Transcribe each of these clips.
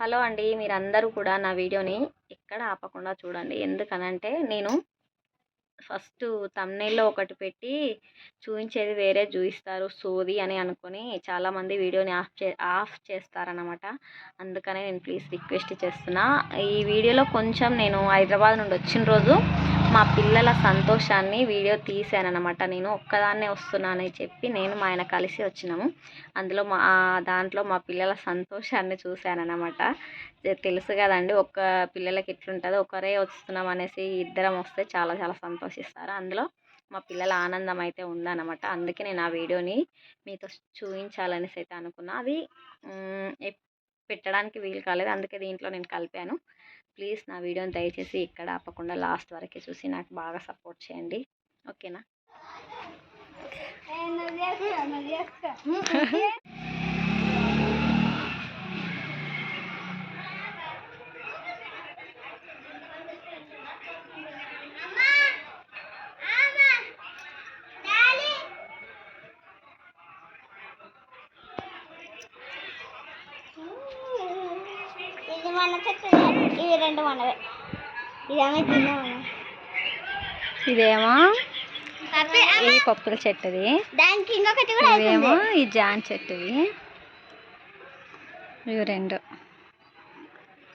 Hello అండి మీరందరూ కూడా నా వీడియోని ఎక్కడ ఆపకుండా చూడండి. ఎందుకనంటే నేను ఫస్ట్ తమ్నేల్లో ఒకటి పెట్టి చూపించేది వేరే చూపిస్తారు సోది అని అనుకొని చాలామంది వీడియోని ఆఫ్ చే ఆఫ్ చేస్తారనమాట అందుకనే నేను ప్లీజ్ రిక్వెస్ట్ చేస్తున్నా. ఈ వీడియోలో కొంచెం నేను హైదరాబాద్ నుండి వచ్చిన రోజు మా పిల్లల సంతోషాన్ని వీడియో తీసానమాట నేను ఒక్కదాన్నే వస్తున్నానని చెప్పి నేను మా ఆయన కలిసి వచ్చినాము. అందులో మా దాంట్లో మా పిల్లల సంతోషాన్ని చూశానన్నమాట. తెలుసు కదండి ఒక్క పిల్లలకి ఎట్లుంటుందో ఒకరే వస్తున్నాం అనేసి ఇద్దరం వస్తే చాలా చాలా సంతోషిస్తారు. అందులో మా పిల్లల ఆనందం అయితే ఉందన్నమాట. అందుకే నేను ఆ వీడియోని మీతో చూపించాలనేసి అయితే అనుకున్నా. అది పెట్టడానికి వీలు కాలేదు. అందుకే దీంట్లో నేను కలిపాను. ప్లీజ్ నా వీడియోని దయచేసి ఇక్కడ ఆపకుండా లాస్ట్ వరకు చూసి నాకు బాగా సపోర్ట్ చేయండి. ఓకేనా? ఇది రెండు మనవే ఇదేమో? తిన్నాము ఇదేమో పప్పుల చెట్టుది. దానికి ఇంకొకటి కూడా ఇదేమో ఈ జాన్ చెట్టుది. ఇవి రెండు.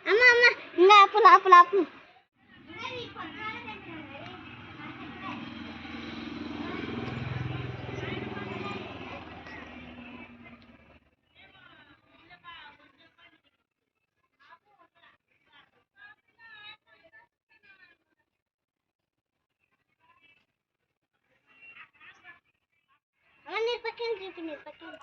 అమ్మ అమ్మ ఇంకా ఆపు ఆపు ఆపు. पकड़ नहीं पटेल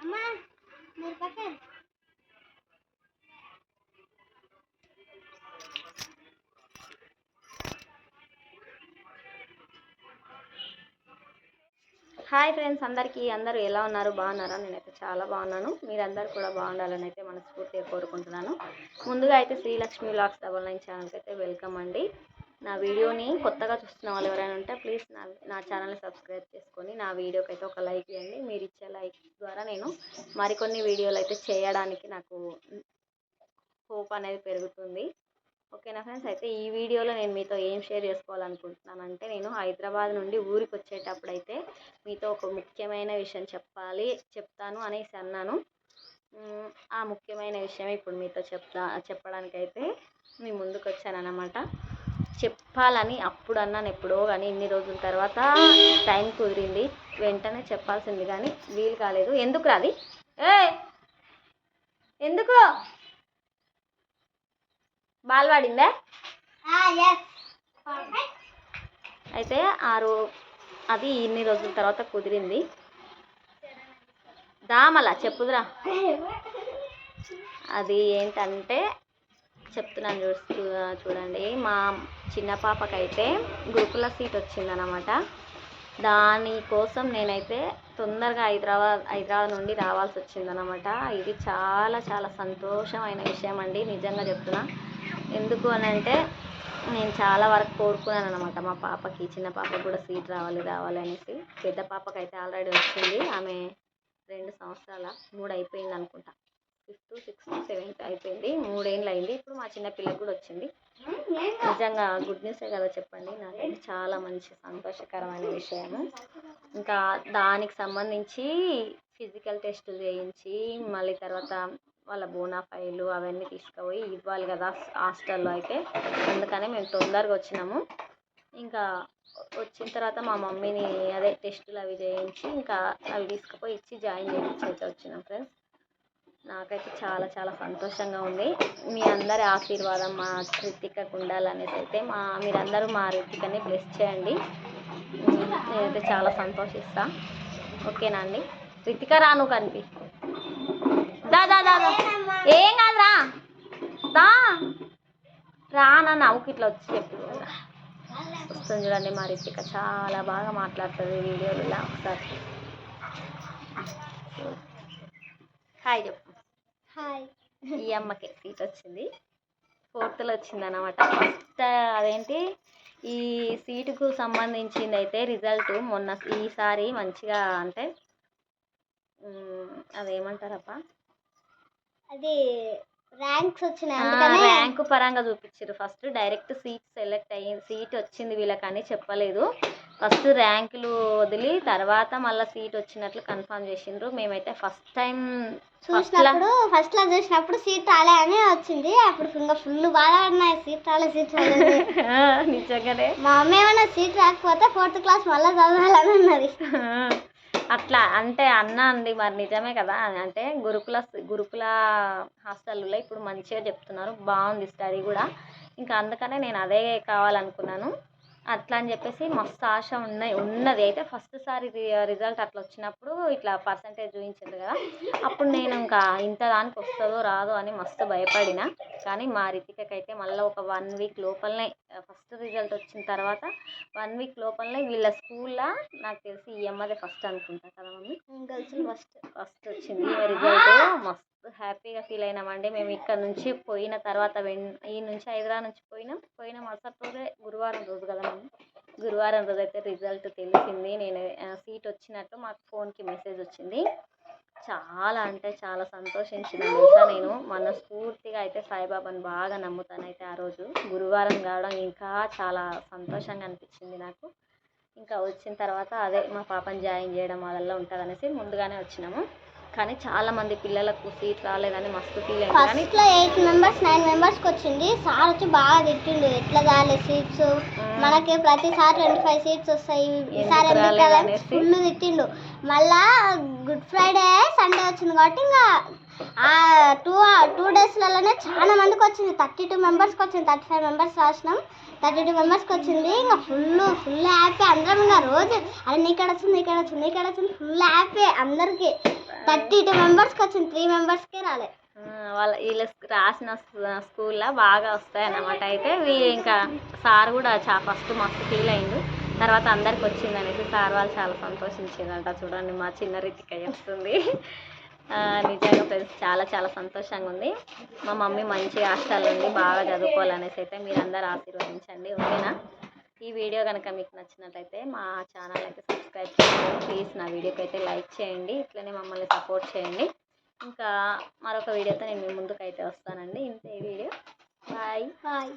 हमारे मेरे पटेल హాయ్ ఫ్రెండ్స్ అందరికీ అందరూ ఎలా ఉన్నారు? బాగున్నారా? నేనైతే చాలా బాగున్నాను. మీరందరూ కూడా బాగుండాలని అయితే మనస్ఫూర్తిగా కోరుకుంటున్నాను. ముందుగా అయితే శ్రీలక్ష్మి వ్లాగ్స్ డబల్ నైన్ ఛానల్కి అయితే వెల్కమ్ అండి. నా వీడియోని కొత్తగా చూస్తున్న వాళ్ళు ఎవరైనా ఉంటే ప్లీజ్ నా నా ఛానల్ని సబ్స్క్రైబ్ చేసుకొని నా వీడియోకి అయితే ఒక లైక్ ఇవ్వండి. మీరు ఇచ్చే లైక్ ద్వారా నేను మరికొన్ని వీడియోలు అయితే చేయడానికి నాకు హోప్ అనేది పెరుగుతుంది. ఓకేనా ఫ్రెండ్స్? అయితే ఈ వీడియోలో నేను మీతో ఏం షేర్ చేసుకోవాలనుకుంటున్నానంటే నేను హైదరాబాద్ నుండి ఊరికి వచ్చేటప్పుడు అయితే మీతో ఒక ముఖ్యమైన విషయం చెప్పాలి చెప్తాను అనేసి అన్నాను. ఆ ముఖ్యమైన విషయం ఇప్పుడు మీతో చెప్తా చెప్పడానికైతే మీ ముందుకు వచ్చానన్నమాట చెప్పాలని అప్పుడు అన్నాను ఎప్పుడో కానీ ఇన్ని రోజుల తర్వాత టైం కుదిరింది. వెంటనే చెప్పాల్సింది కానీ వీలు కాలేదు. ఎందుకు రాది ఏ ఎందుకు? బాల్వాడిందే ఎస్ అయితే ఆ రో అది ఇన్ని రోజుల తర్వాత కుదిరింది. దామల చెప్పుదురా. అది ఏంటంటే చెప్తున్నాను చూస్తూ చూడండి. మా చిన్న పాపకైతే గురుకుల సీట్ వచ్చిందనమాట దానికోసం నేనైతే తొందరగా హైదరాబాద్ హైదరాబాద్ నుండి రావాల్సి వచ్చిందనమాట ఇది చాలా చాలా సంతోషమైన విషయం అండి. నిజంగా చెప్తున్నా. ఎందుకు అని అంటే నేను చాలా వరకు కోరుకున్నాను అనమాట మా పాపకి చిన్న పాపకి కూడా సీట్ రావాలి రావాలి అనేసి. పెద్ద పాపకి అయితే ఆల్రెడీ వచ్చింది. ఆమె రెండు సంవత్సరాల మూడు అయిపోయింది అనుకుంటా. ఫిఫ్త్ సిక్స్త్ సెవెంత్ అయిపోయింది. మూడేళ్ళు అయింది. ఇప్పుడు మా చిన్న పిల్లకి కూడా వచ్చింది. నిజంగా గుడ్ న్యూసే కదా చెప్పండి. నాకు చాలా మంచి సంతోషకరమైన విషయము. ఇంకా దానికి సంబంధించి ఫిజికల్ టెస్టులు చేయించి మళ్ళీ తర్వాత వాళ్ళ బోనాఫైలు అవన్నీ తీసుకుపోయి ఇవ్వాలి కదా హాస్టల్లో అయితే. అందుకనే మేము తొందరగా వచ్చినాము. ఇంకా వచ్చిన తర్వాత మా మమ్మీని అదే టెస్టులు అవి చేయించి ఇంకా అవి తీసుకుపోయి ఇచ్చి జాయిన్ చేయించి అయితే వచ్చినాం ఫ్రెండ్స్. నాకైతే చాలా చాలా సంతోషంగా ఉంది. మీ అందరి ఆశీర్వాదం మా రితికకు ఉండాలనేసి అయితే మా మీరందరూ మా రితికని బ్లెస్ చేయండి. నేనైతే చాలా సంతోషిస్తా. ఓకేనా అండి? రితిక రాను కనిపి దా దా దా. ఏం కాదురా. దా. రా నా నవ్వుకి ఇట్లా వచ్చి చెప్పు. వస్తుంది చూడండి మా రితిక. చాలా బాగా మాట్లాడుతుంది వీడియోలలో ఒకసారి. హాయ్ చెప్పు. హాయ్. ఈ అమ్మకి సీట్ వచ్చింది. ఫోర్త్లో వచ్చింది అనమాట ఫస్ట్ అదేంటి? ఈ సీటుకు సంబంధించింది అయితే రిజల్ట్ మొన్న ఈసారి మంచిగా అంటే అదేమంటారప్ప అది ర్యాంక్స్ వచ్చినాయి. ర్యాంకు పరంగా చూపించారు ఫస్ట్ డైరెక్ట్ సీట్ సెలెక్ట్ అయ్యి సీట్ వచ్చింది వీళ్ళకని చెప్పలేదు. ఫస్ట్ ర్యాంకులు వదిలి తర్వాత మళ్ళీ సీట్ వచ్చినట్లు కన్ఫర్మ్ చేసిండ్రు. మేమైతే ఫస్ట్ టైం చూసినప్పుడు ఫస్ట్లో చూసినప్పుడు సీట్ రాలే అని వచ్చింది. అప్పుడు ఇంకా ఫుల్ బాగా ఉన్నాయి. సీట్ రాలే సీట్ రాలేదు నిజంగానే. మా అమ్మ ఏమన్నా సీట్ రాకపోతే ఫోర్త్ క్లాస్ మళ్ళీ చదవాలని అన్నది. అట్లా అంటే అన్నా అండి మరి నిజమే కదా అంటే గురుకుల గురుకుల హాస్టల్లో ఇప్పుడు మంచిగా చెప్తున్నారు. బాగుంది స్టడీ కూడా. ఇంకా అందుకనే నేను అదే కావాలనుకున్నాను. అట్లా అని చెప్పేసి మస్తు ఆశ ఉన్నాయి ఉన్నది. అయితే ఫస్ట్ సారి రిజల్ట్ అట్లా వచ్చినప్పుడు ఇట్లా పర్సంటేజ్ చూపించింది కదా. అప్పుడు నేను ఇంకా ఇంత దానికి వస్తుందో రాదో అని మస్తు భయపడిన. కానీ మా రితికకైతే మళ్ళీ ఒక వన్ వీక్ లోపలనే ఫస్ట్ రిజల్ట్ వచ్చిన తర్వాత వన్ వీక్ లోపలనే వీళ్ళ స్కూల్లో నాకు తెలిసి ఈ అమ్మదే ఫస్ట్ అనుకుంటా కదా మమ్మీ? Girls first? ఫస్ట్ వచ్చింది. రిజల్ట్ మస్తు హ్యాపీగా ఫీల్ అయినామండి మేము ఇక్కడ నుంచి పోయిన తర్వాత ఈ నుంచి హైదరాబాద్ నుంచి పోయినాం. పోయిన మరుసటి రోజే గురువారం రోజు కదా మమ్మీ? గురువారం రోజు అయితే రిజల్ట్ తెలిసింది. నేను సీట్ వచ్చినట్టు మాకు ఫోన్కి మెసేజ్ వచ్చింది. చాలా అంటే చాలా సంతోషించిన తెలుసా నేను? మనస్ఫూర్తిగా అయితే సాయిబాబాని బాగా నమ్ముతాను అయితే ఆ రోజు. గురువారం కావడం ఇంకా చాలా సంతోషంగా అనిపించింది నాకు. ఇంకా వచ్చిన తర్వాత అదే మా పాపని జాయిన్ చేయడం వల్ల ఉంటుంది అనేసి ముందుగానే వచ్చినాము. కానీ చాలా మంది పిల్లలకు సీట్ రాలేదని మస్తు ఫీల్ అయింది. కానీ ఎయిట్ మెంబర్స్ నైన్ మెంబర్స్కి వచ్చింది. సార్ వచ్చి బాగా తిట్టిండు. ఎట్లా రాలే సీట్స్ మనకి ప్రతిసారి ట్వంటీ ఫైవ్ సీట్స్ వస్తాయి. ఈసారి ఎందుకు రాలేదు? ఫుల్ తిట్టిండు. మళ్ళా గుడ్ ఫ్రైడే సండే వచ్చింది కాబట్టి ఇంకా ఆ టూ టూ డేస్లలోనే చాలా మందికి వచ్చింది. థర్టీ టూ మెంబర్స్కి వచ్చింది. థర్టీ ఫైవ్ మెంబర్స్ రాసినాం. థర్టీ టూ మెంబర్స్కి వచ్చింది. ఇంకా ఫుల్ ఫుల్ హ్యాపీ అందరం ఇంకా రోజు అరే నీక్కడ వచ్చింది ఇక్కడ వచ్చింది ఇక్కడ వచ్చింది. ఫుల్ హ్యాపీ అందరికి. థర్టీ టూ మెంబర్స్కి వచ్చింది. త్రీ మెంబర్స్కే రాలే. ఆ, వాళ్ళ వీళ్ళ రాసిన స్కూల్లో బాగా వస్తాయి అన్నమాట అయితే వీ ఇంకా సార్ కూడా చా ఫస్ట్ మస్తు ఫీల్ అయిండు. తర్వాత అందరికి వచ్చింది అనేసి సార్ వాళ్ళు చాలా సంతోషించిందంట. చూడండి మా చిన్న రీతిక చెప్తుంది. నిజంగా ఫ్రెండ్స్ చాలా చాలా సంతోషంగా ఉంది. మా మమ్మీ మంచి హాస్టల్ ఉంది బాగా చదువుకోవాలనేసి అయితే మీరందరూ ఆశీర్వదించండి ఓకేనా? ఈ వీడియో కనుక మీకు నచ్చినట్లయితే మా ఛానల్ అయితే సబ్స్క్రైబ్ చేయండి. ప్లీజ్ నా వీడియోకి అయితే లైక్ చేయండి ఇట్లనే మమ్మల్ని సపోర్ట్ చేయండి. ఇంకా మరొక వీడియోతో నేను మీ ముందుకు అయితే వస్తానండి. ఇంతే ఈ వీడియో. బాయ్. బాయ్.